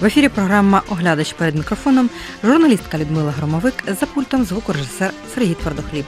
В ефірі програма Оглядач перед мікрофоном, журналістка Людмила Громовик за пультом звукорежисер Сергій Твердохліб.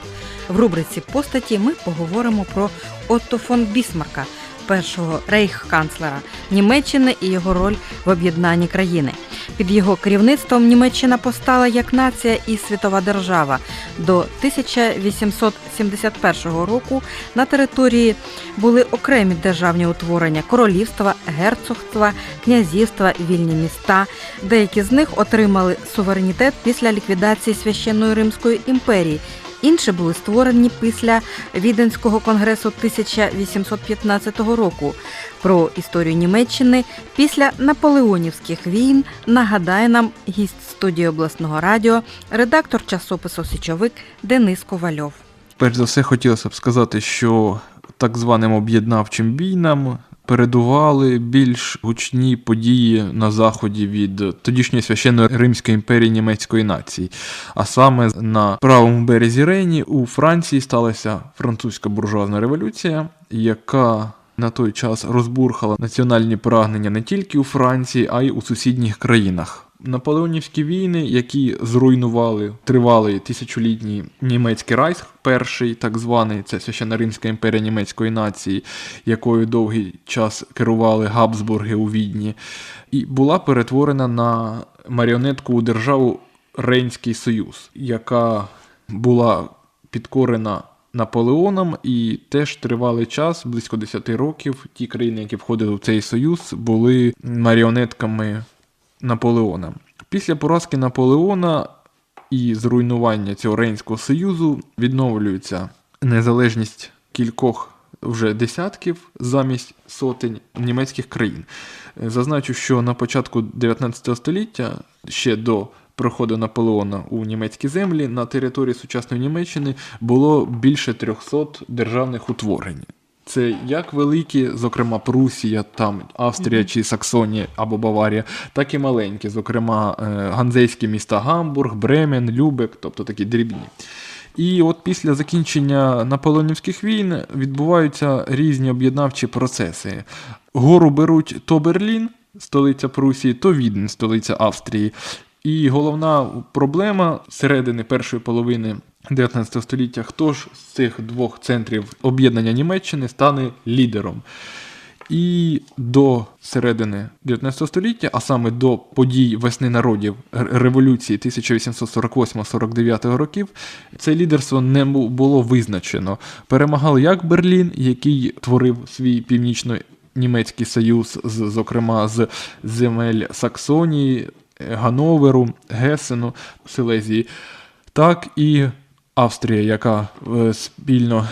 В рубриці постаті ми поговоримо про Отто фон Бісмарка, першого рейхканцлера Німеччини і його роль в об'єднанні країни. Під його керівництвом Німеччина постала як нація і світова держава. До 1871 року на території були окремі державні утворення королівства, герцогства, князівства, вільні міста. Деякі з них отримали суверенітет після ліквідації священної Римської імперії. Інші були створені після Віденського конгресу 1815 року. Про історію Німеччини після наполеонівських війн нагадає нам гість студії обласного радіо, редактор часопису Січовик Денис Ковальов. Перш за все, хотілося б сказати, що так званим об'єднавчим війнам передували більш гучні події на заході від тодішньої священної Римської імперії німецької нації. А саме на правому березі Рейні у Франції сталася французька буржуазна революція, яка на той час розбурхала національні прагнення не тільки у Франції, а й у сусідніх країнах. Наполеонівські війни, які зруйнували тривалий тисячолітній німецький райх, перший так званий, це священна Римська імперія німецької нації, якою довгий час керували Габсбурги у Відні, і була перетворена на маріонетку у державу Рейнський Союз, яка була підкорена Наполеоном, і теж тривалий час, близько 10 років, ті країни, які входили в цей союз, були маріонетками Наполеона. Після поразки Наполеона і зруйнування цього Рейнського Союзу відновлюється незалежність кількох вже десятків замість сотень німецьких країн. Зазначу, що на початку 19 століття, ще до приходу Наполеона у німецькі землі, на території сучасної Німеччини було більше 300 державних утворень. Це як великі, зокрема Прусія, там Австрія чи Саксонія або Баварія, так і маленькі, зокрема е, ганзейські міста Гамбург, Бремен, Любек, тобто такі дрібні. І от після закінчення наполеонівських війн відбуваються різні об'єднавчі процеси. Гору беруть то Берлін, столиця Прусії, то Відень, столиця Австрії. І головна проблема середини першої половини 19 століття, хто ж з цих двох центрів об'єднання Німеччини стане лідером. І до середини 19 століття, а саме до подій весни народів революції 1848-49 років, це лідерство не було визначено. Перемагав як Берлін, який творив свій північно-німецький союз, зокрема з земель Саксонії, Гановеру, Гесену, Силезії, так і Австрія, яка е, спільно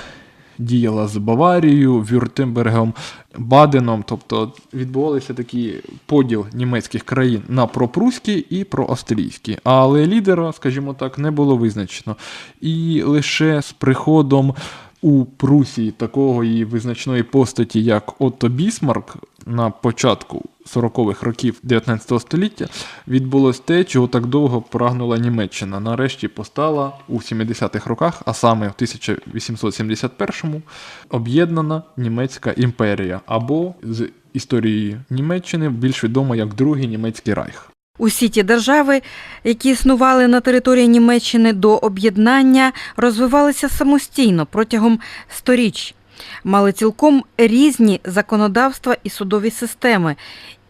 діяла з Баварією, Вюртембергом, Баденом. Тобто відбувалися такий поділ німецьких країн на пропруські і проавстрійські. Але лідера, скажімо так, не було визначено. І лише з приходом у Прусії такого її визначної постаті, як Отто Бісмарк, на початку 40-х років 19 століття відбулось те, чого так довго прагнула Німеччина. Нарешті постала у 70-х роках, а саме в 1871-му, об'єднана Німецька імперія, або з історії Німеччини більш відома як Другий німецький райх. Усі ті держави, які існували на території Німеччини до об'єднання, розвивалися самостійно протягом сторіч, мали цілком різні законодавства і судові системи.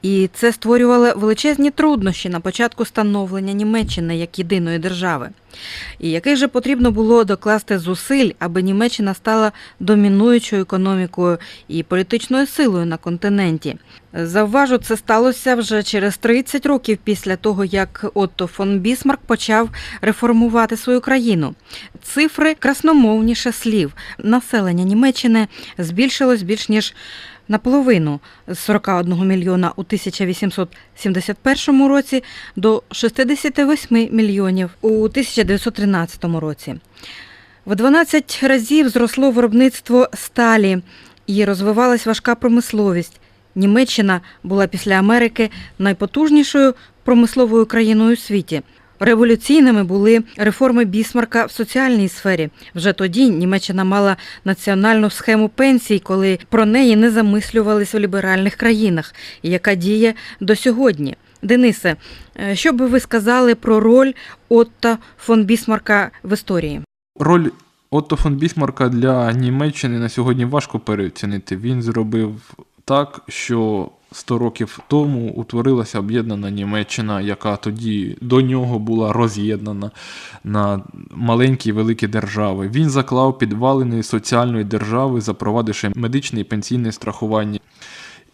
І це створювало величезні труднощі на початку становлення Німеччини як єдиної держави. І яких же потрібно було докласти зусиль, аби Німеччина стала домінуючою економікою і політичною силою на континенті. Завважу, це сталося вже через 30 років після того, як Отто фон Бісмарк почав реформувати свою країну. Цифри красномовніше слів. Населення Німеччини збільшилось більш ніж наполовину з 41 мільйона у 1871 році до 68 мільйонів у 1913 році. В 12 разів зросло виробництво сталі і розвивалась важка промисловість. Німеччина була після Америки найпотужнішою промисловою країною у світі. Революційними були реформи Бісмарка в соціальній сфері. Вже тоді Німеччина мала національну схему пенсій, коли про неї не замислювались у ліберальних країнах, яка діє до сьогодні. Денисе, е, що би ви сказали про роль Отто фон Бісмарка в історії? Роль Отто фон Бісмарка для Німеччини на сьогодні важко переоцінити. Він зробив так, що 100 років тому утворилася об'єднана Німеччина, яка тоді до нього була роз'єднана на маленькі і великі держави. Він заклав підвалини соціальної держави, запровадивши медичне і пенсійне страхування.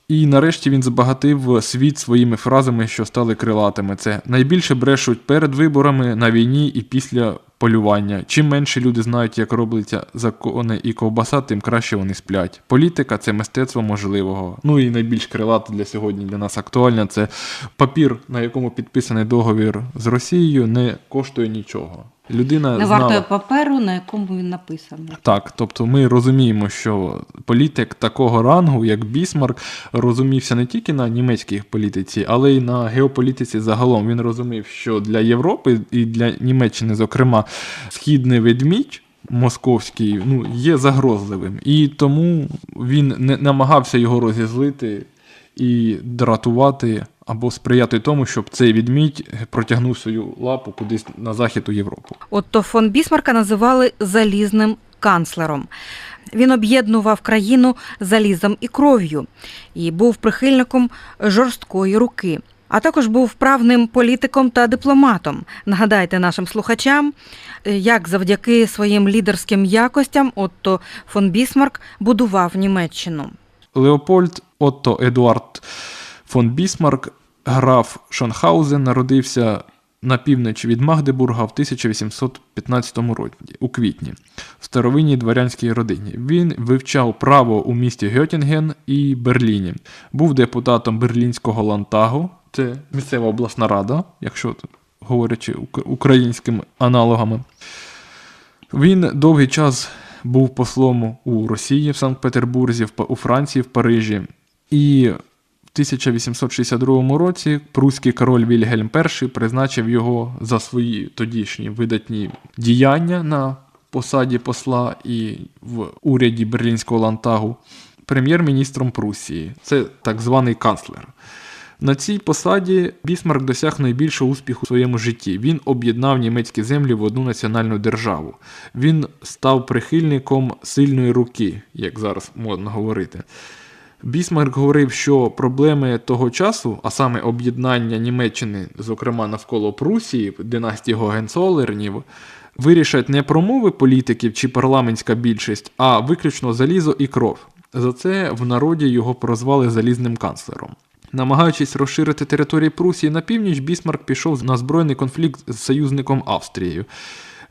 І нарешті він збагатив світ своїми фразами, що стали крилатими. Це найбільше брешуть перед виборами на війні і після полювання. Чим менше люди знають, як робляться закони і ковбаса, тим краще вони сплять. Політика це мистецтво можливого. Ну і найбільш крилате для сьогодні для нас актуальне це папір, на якому підписаний договір з Росією, не коштує нічого. Людина Не знала... вартує паперу, на якому він написаний. Так, тобто ми розуміємо, що політик такого рангу, як Бісмарк, розумівся не тільки на німецькій політиці, але й на геополітиці загалом. Він розумів, що для Європи і для Німеччини, зокрема, східний ведмідь. Московський ну, є загрозливим, і тому він не намагався його розізлити і дратувати або сприяти тому, щоб цей відмідь протягнув свою лапу кудись на захід у Європу. Отто фон Бісмарка називали залізним канцлером. Він об'єднував країну залізом і кров'ю і був прихильником жорсткої руки. А також був вправним політиком та дипломатом. Нагадайте нашим слухачам, е, як завдяки своїм лідерським якостям Отто фон Бісмарк будував Німеччину. Леопольд Отто Едуард фон Бісмарк, граф Шонхаузен, народився на північ від Магдебурга в 1815 році, у квітні, в старовинній дворянській родині. Він вивчав право у місті Гьотінген і Берліні. Був депутатом Берлінського лантагу, це місцева обласна рада, якщо говорячи ук- українськими аналогами. Він довгий час був послом у Росії, в Санкт-Петербурзі, у Франції, в Парижі. І 1862 році прусський король Вільгельм І призначив його за свої тодішні видатні діяння на посаді посла і в уряді Берлінського лантагу прем'єр-міністром Прусії. Це так званий канцлер. На цій посаді Бісмарк досяг найбільшого успіху у своєму житті. Він об'єднав німецькі землі в одну національну державу. Він став прихильником сильної руки, як зараз модно говорити. Бісмарк говорив, що проблеми того часу, а саме об'єднання Німеччини, зокрема навколо Прусії, династії Гогенцолернів, вирішать не промови політиків чи парламентська більшість, а виключно залізо і кров. За це в народі його прозвали залізним канцлером. Намагаючись розширити території Прусії на північ, Бісмарк пішов на збройний конфлікт з союзником Австрією.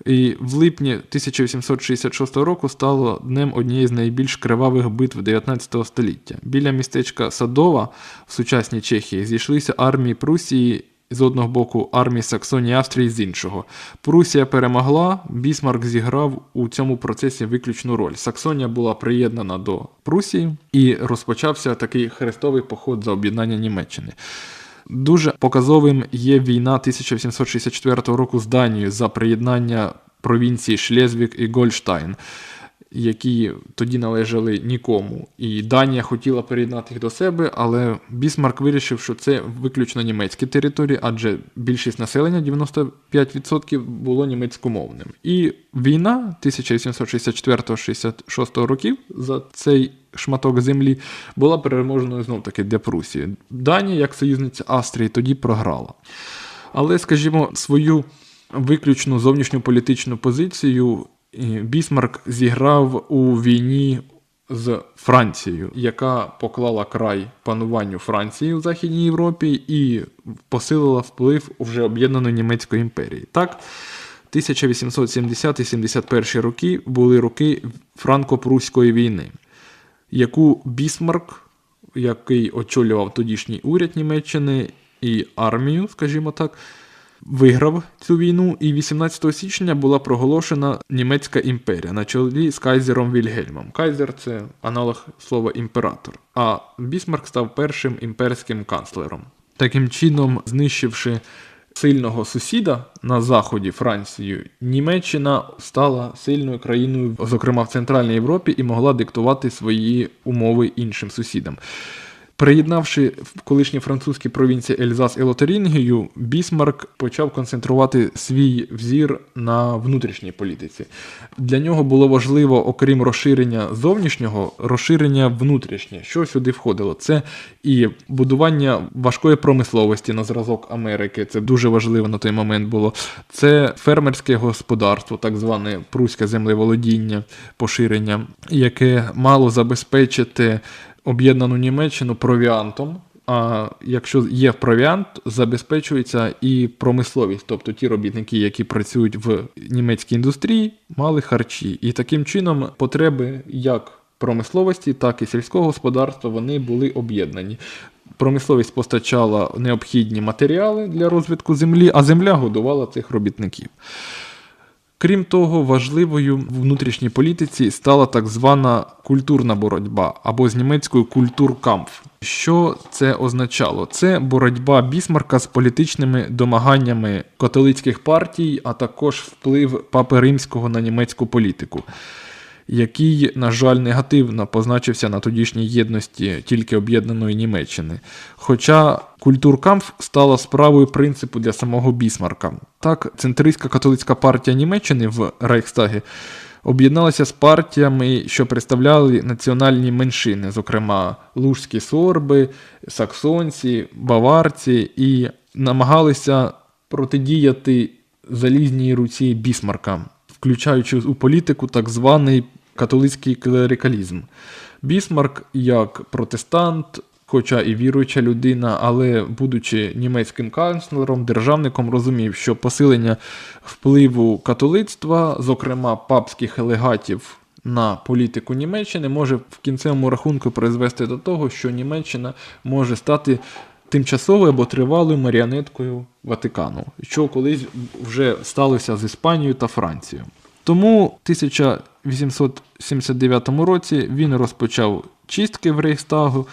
І в липні 1866 року стало днем однієї з найбільш кривавих битв 19 століття. Біля містечка Садова в сучасній Чехії зійшлися армії Прусії з одного боку, армії Саксонії Австрії з іншого. Прусія перемогла, Бісмарк зіграв у цьому процесі виключну роль. Саксонія була приєднана до Прусії і розпочався такий хрестовий поход за об'єднання Німеччини. Дуже показовим є війна 1864 року з Данією за приєднання провінції Шлезвік і Гольштайн, які тоді належали нікому. І Данія хотіла приєднати їх до себе, але Бісмарк вирішив, що це виключно німецькі території, адже більшість населення 95% було німецькомовним. І війна 1864-66 років за цей шматок землі була переможеною знов таки для Прусії. Данія, як союзниця Австрії, тоді програла. Але, скажімо, свою виключну зовнішню політичну позицію Бісмарк зіграв у війні з Францією, яка поклала край пануванню Франції у Західній Європі і посилила вплив уже об'єднаної німецької імперії. Так, 1870-71 роки були роки франко-пруської війни, яку Бісмарк, який очолював тодішній уряд Німеччини і армію, скажімо так, виграв цю війну, і 18 січня була проголошена німецька імперія на чолі з кайзером Вільгельмом. Кайзер це аналог слова імператор. А Бісмарк став першим імперським канцлером. Таким чином, знищивши сильного сусіда на заході Францію, Німеччина стала сильною країною, зокрема в Центральній Європі, і могла диктувати свої умови іншим сусідам. Приєднавши колишні французькі провінції Ельзас і Лотарингію, Бісмарк почав концентрувати свій взір на внутрішній політиці. Для нього було важливо, окрім розширення зовнішнього, розширення внутрішнє. Що сюди входило? Це і будування важкої промисловості на зразок Америки. Це дуже важливо на той момент було. Це фермерське господарство, так зване пруське землеволодіння, поширення, яке мало забезпечити об'єднану Німеччину провіантом. А якщо є провіант, забезпечується і промисловість, тобто ті робітники, які працюють в німецькій індустрії, мали харчі. І таким чином потреби як промисловості, так і сільського господарства вони були об'єднані. Промисловість постачала необхідні матеріали для розвитку землі, а земля годувала цих робітників. Крім того, важливою в внутрішній політиці стала так звана культурна боротьба або з німецькою культуркамф. Що це означало? Це боротьба Бісмарка з політичними домаганнями католицьких партій, а також вплив Папи Римського на німецьку політику, який, на жаль, негативно позначився на тодішній єдності тільки об'єднаної Німеччини. Хоча культуркамф стала справою принципу для самого Бісмарка. Так, центристська католицька партія Німеччини в Рейхстагі об'єдналася з партіями, що представляли національні меншини, зокрема лужські сорби, саксонці, баварці, і намагалися протидіяти залізній руці Бісмарка, включаючи у політику так званий католицький клерикалізм. Бісмарк як протестант, хоча і віруюча людина, але будучи німецьким канцлером, державником, розумів, що посилення впливу католицтва, зокрема папських легатів на політику Німеччини, може в кінцевому рахунку призвести до того, що Німеччина може стати тимчасовою або тривалою маріонеткою Ватикану, що колись вже сталося з Іспанією та Францією. Тому в 1879 році він розпочав чистки в Рейхстагу,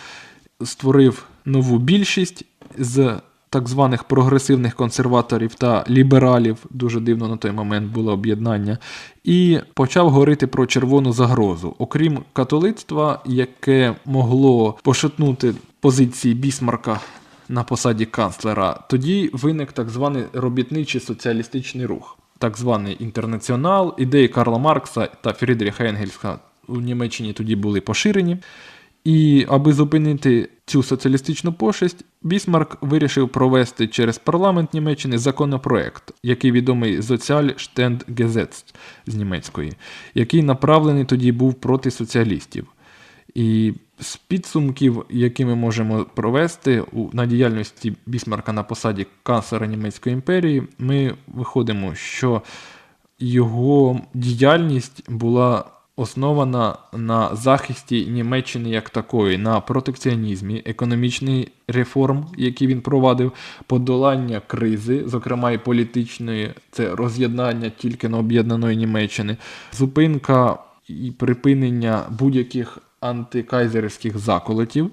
створив нову більшість з так званих прогресивних консерваторів та лібералів, дуже дивно на той момент було об'єднання, і почав говорити про червону загрозу. Окрім католицтва, яке могло пошатнути позиції Бісмарка на посаді канцлера, тоді виник так званий робітничий соціалістичний рух, так званий інтернаціонал, ідеї Карла Маркса та Фрідріха Енгельса у Німеччині тоді були поширені. І аби зупинити цю соціалістичну пошесть, Бісмарк вирішив провести через парламент Німеччини законопроект, який відомий Sozialstandgesetz з німецької, який направлений тоді був проти соціалістів. І з підсумків, які ми можемо провести на діяльності Бісмарка на посаді канцлера Німецької імперії, ми виходимо, що його діяльність була основана на захисті Німеччини як такої, на протекціонізмі, економічний реформ, які він провадив, подолання кризи, зокрема і політичної, це роз'єднання тільки на об'єднаної Німеччини, зупинка і припинення будь-яких антикайзерівських заколотів,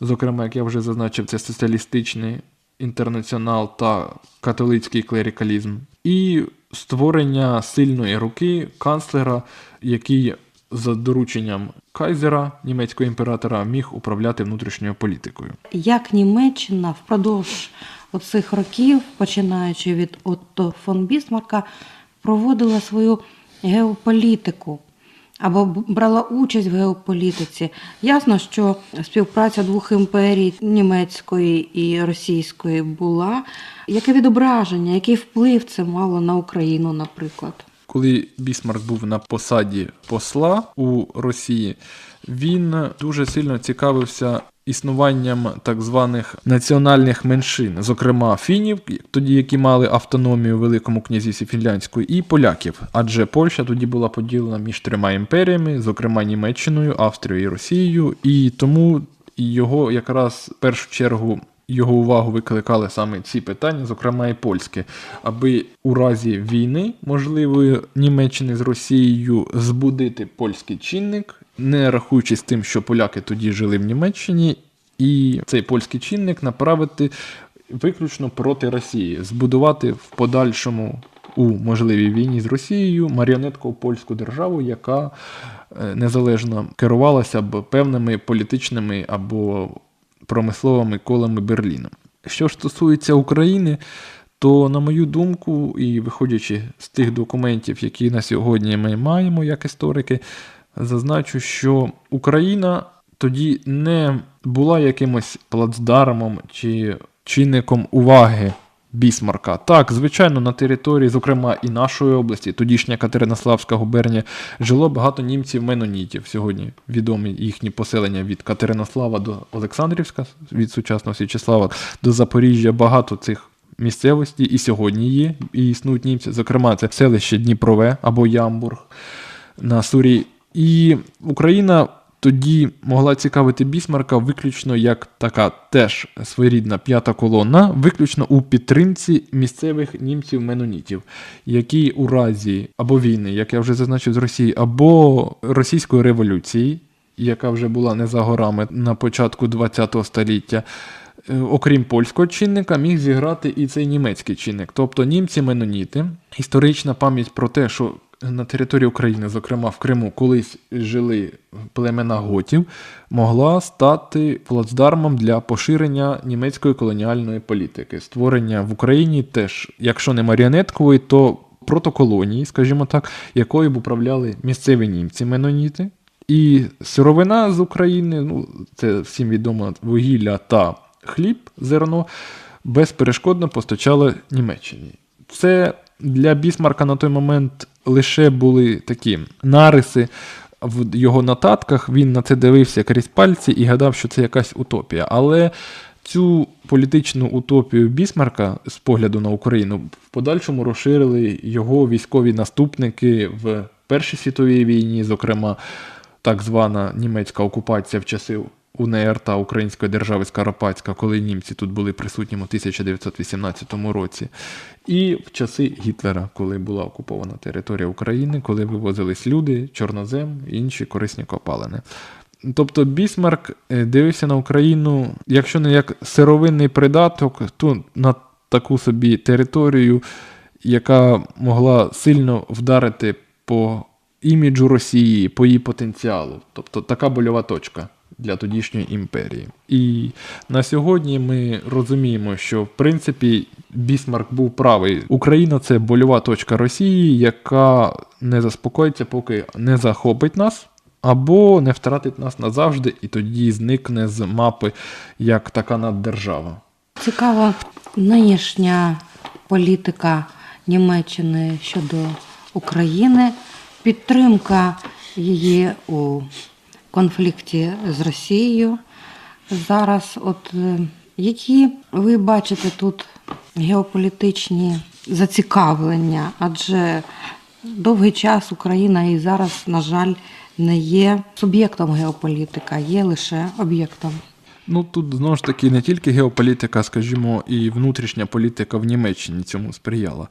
зокрема, як я вже зазначив, це соціалістичний інтернаціонал та католицький клерикалізм, і створення сильної руки канцлера, який за дорученням Кайзера, німецького імператора, міг управляти внутрішньою політикою. Як Німеччина впродовж оцих років, починаючи від Отто фон Бісмарка, проводила свою геополітику або брала участь в геополітиці. Ясно, що співпраця двох імперій німецької і російської була. Яке відображення, який вплив це мало на Україну, наприклад? Коли Бісмарк був на посаді посла у Росії, він дуже сильно цікавився існуванням так званих національних меншин, зокрема фінів, тоді які мали автономію в Великому князівстві Фінляндської, і поляків. Адже Польща тоді була поділена між трьома імперіями, зокрема Німеччиною, Австрією і Росією, і тому його якраз в першу чергу його увагу викликали саме ці питання, зокрема і польське, аби у разі війни, можливої Німеччини з Росією, збудити польський чинник, не рахуючись тим, що поляки тоді жили в Німеччині, і цей польський чинник направити виключно проти Росії, збудувати в подальшому у можливій війні з Росією маріонетку польську державу, яка е, незалежно керувалася б певними політичними або промисловими колами Берліну. Що стосується України, то, на мою думку, і виходячи з тих документів, які на сьогодні ми маємо як історики, зазначу, що Україна тоді не була якимось плацдармом чи чинником уваги Бісмарка. Так, звичайно, на території, зокрема, і нашої області, тодішня Катеринославська губернія, жило багато німців-менонітів. Сьогодні відомі їхні поселення від Катеринослава до Олександрівська, від сучасного Січеслава до Запоріжжя. Багато цих місцевості і сьогодні є, і існують німці. Зокрема, це селище Дніпрове або Ямбург на Сурі. І Україна тоді могла цікавити Бісмарка виключно як така теж своєрідна п'ята колона, виключно у підтримці місцевих німців-менонітів, які у разі або війни, як я вже зазначив з Росії, або російської революції, яка вже була не за горами на початку ХХ століття. е, Окрім польського чинника, міг зіграти і цей німецький чинник. Тобто німці-меноніти, історична пам'ять про те, що на території України, зокрема в Криму, колись жили племена готів, могла стати плацдармом для поширення німецької колоніальної політики, створення в Україні теж, якщо не маріонеткової, то протоколонії, скажімо так, якою б управляли місцеві німці-меноніти. І сировина з України, ну це всім відомо, вугілля та хліб, зерно, безперешкодно постачали Німеччині. Це для Бісмарка на той момент лише були такі нариси в його нотатках. Він на це дивився крізь пальці і гадав, що це якась утопія. Але цю політичну утопію Бісмарка з погляду на Україну в подальшому розширили його військові наступники в Першій світовій війні, зокрема так звана німецька окупація в часи УНР та Української держави Скоропадська, коли німці тут були присутні в 1918 році, і в часи Гітлера, коли була окупована територія України, коли вивозились люди, чорнозем інші корисні копалини. Тобто Бісмарк е, дивився на Україну, якщо не як сировинний придаток, то на таку собі територію, яка могла сильно вдарити по іміджу Росії, по її потенціалу. Тобто така больова точка для тодішньої імперії. І на сьогодні ми розуміємо, що в принципі Бісмарк був правий. Україна це больова точка Росії, яка не заспокоїться, поки не захопить нас. Або не втратить нас назавжди, і тоді зникне з мапи як така наддержава. Цікава нинішня політика Німеччини щодо України, підтримка її у конфлікті з Росією. Зараз, от е, які ви бачите тут геополітичні зацікавлення? Адже довгий час Україна і зараз, на жаль, не є суб'єктом геополітика, є лише об'єктом. Ну тут знову ж таки не тільки геополітика, скажімо, і внутрішня політика в Німеччині цьому сприяла.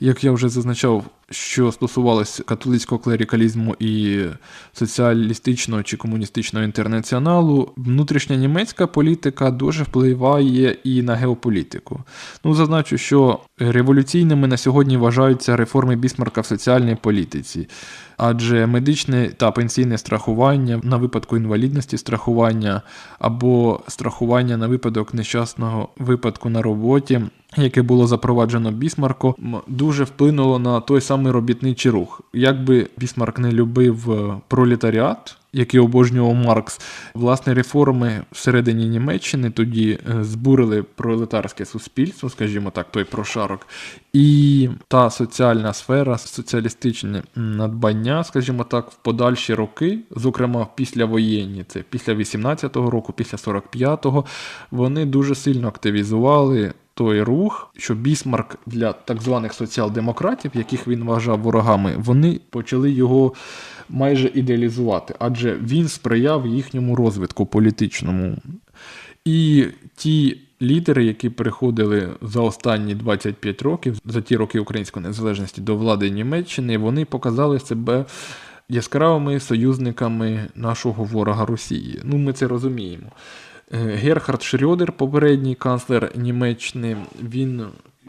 Як я вже зазначав, що стосувалося католицького клерікалізму і соціалістичного чи комуністичного інтернаціоналу, внутрішня німецька політика дуже впливає і на геополітику. Ну, зазначу, що революційними на сьогодні вважаються реформи Бісмарка в соціальній політиці, адже медичне та пенсійне страхування на випадку інвалідності страхування або страхування на випадок нещасного випадку на роботі яке було запроваджено Бісмарко, дуже вплинуло на той самий робітничий рух. Якби Бісмарк не любив е, пролетаріат, який обожнював Маркс, власне, реформи всередині Німеччини тоді е, збурили пролетарське суспільство, скажімо так, той прошарок, і та соціальна сфера, соціалістичне надбання, скажімо так, в подальші роки, зокрема післявоєнні, це після 18-го року, після 45-го, вони дуже сильно активізували той рух, що Бісмарк для так званих соціал-демократів, яких він вважав ворогами, вони почали його майже ідеалізувати, адже він сприяв їхньому розвитку політичному. І ті лідери, які приходили за останні 25 років, за ті роки української незалежності до влади Німеччини, вони показали себе яскравими союзниками нашого ворога Росії. Ну, ми це розуміємо. Е, Герхард Шрёдер, попередній канцлер Німеччини, він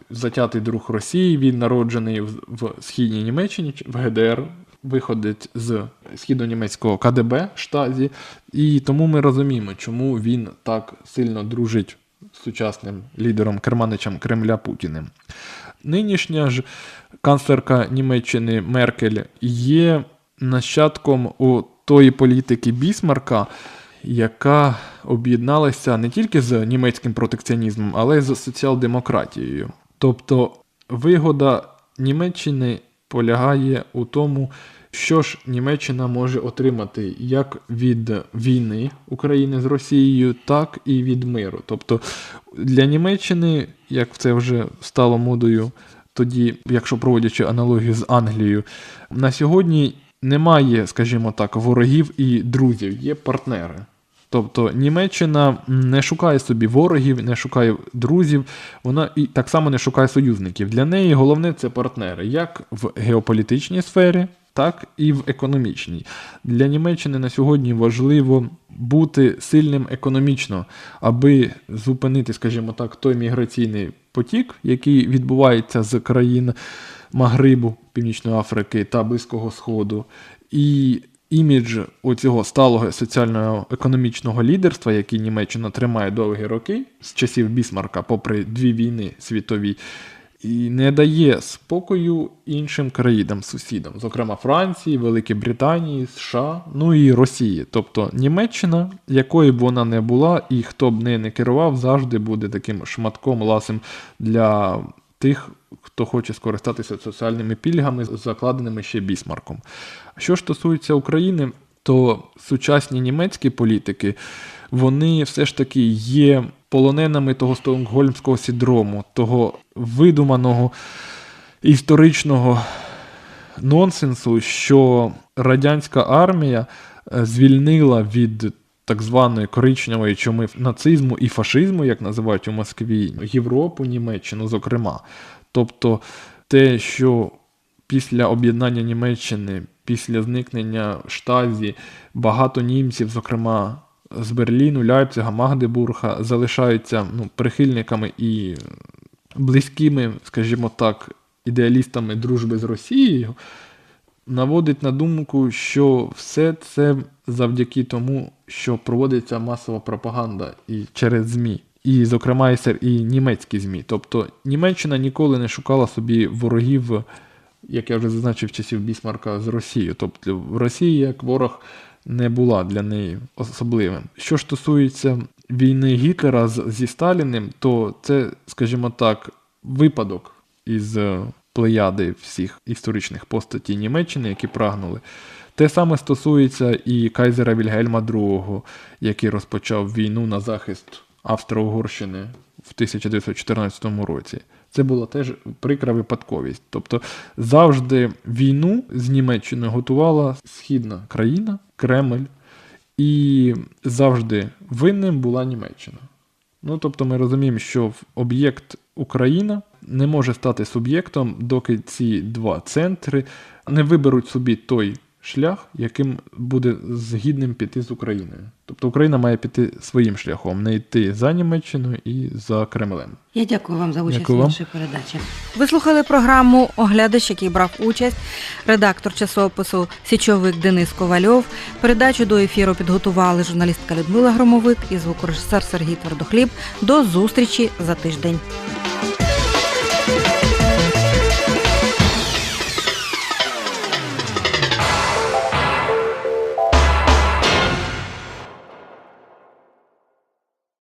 затятий друг Росії, він народжений в, східній Німеччині, в ГДР, виходить з східонімецького КДБ штазі, і тому ми розуміємо, чому він так сильно дружить з сучасним лідером керманичем Кремля Путіним. Нинішня ж канцлерка Німеччини Меркель є нащадком у тої політики Бісмарка, яка об'єдналася не тільки з німецьким протекціонізмом, але й з соціал-демократією. Тобто вигода Німеччини полягає у тому, що ж Німеччина може отримати як від війни України з Росією, так і від миру. Тобто для Німеччини, як це вже стало модою, тоді, якщо проводячи аналогію з Англією, на сьогодні немає, скажімо так, ворогів і друзів, є партнери. Тобто Німеччина не шукає собі ворогів, не шукає друзів, вона і так само не шукає союзників. Для неї головне це партнери, як в геополітичній сфері, так і в економічній. Для Німеччини на сьогодні важливо бути сильним економічно, аби зупинити, скажімо так, той міграційний потік, який відбувається з країн Магрибу, Північної Африки та Близького Сходу. І імідж оцього сталого соціально-економічного лідерства, який Німеччина тримає довгі роки з часів Бісмарка, попри дві війни світові, і не дає спокою іншим країнам, сусідам, зокрема Франції, Великій Британії, США, ну і Росії. Тобто Німеччина, якою б вона не була, і хто б нею не керував, завжди буде таким шматком ласим для тих, хто хоче скористатися соціальними пільгами, закладеними ще бісмарком. Що стосується України, то сучасні німецькі політики вони все ж таки є полоненими того стокгольмського синдрому, того видуманого історичного нонсенсу, що радянська армія е, звільнила від так званої коричневої чуми нацизму і фашизму, як називають у Москві, Європу, Німеччину, зокрема. Тобто те, що після об'єднання Німеччини, після зникнення штазі, багато німців, зокрема з Берліну, Ляйпцига, Магдебурга, залишаються ну, прихильниками і близькими, скажімо так, ідеалістами дружби з Росією, наводить на думку, що все це завдяки тому, що проводиться масова пропаганда і через ЗМІ. І, зокрема, і німецькі ЗМІ. Тобто Німеччина ніколи не шукала собі ворогів, як я вже зазначив, часів Бісмарка з Росією. Тобто в Росії як ворог не була для неї особливим. Що ж стосується війни Гітлера зі Сталіним, то це, скажімо так, випадок із плеяди всіх історичних постатей Німеччини, які прагнули. Те саме стосується і кайзера Вільгельма II, який розпочав війну на захист Австро-Угорщини в 1914 році. Це була теж прикра випадковість. Тобто завжди війну з Німеччиною готувала східна країна, Кремль, і завжди винним була Німеччина. Ну, тобто ми розуміємо, що об'єкт Україна не може стати суб'єктом, доки ці два центри не виберуть собі той шлях, яким буде згідним піти з Україною. Тобто Україна має піти своїм шляхом, не йти за Німеччиною і за Кремлем. Я дякую вам за участь Дякую в нашій передачі. Ви слухали програму Оглядач, який брав участь, редактор часопису Січовик Денис Ковальов. Передачу до ефіру підготували журналістка Людмила Громовик і звукорежисер Сергій Твердохліб. До зустрічі за тиждень.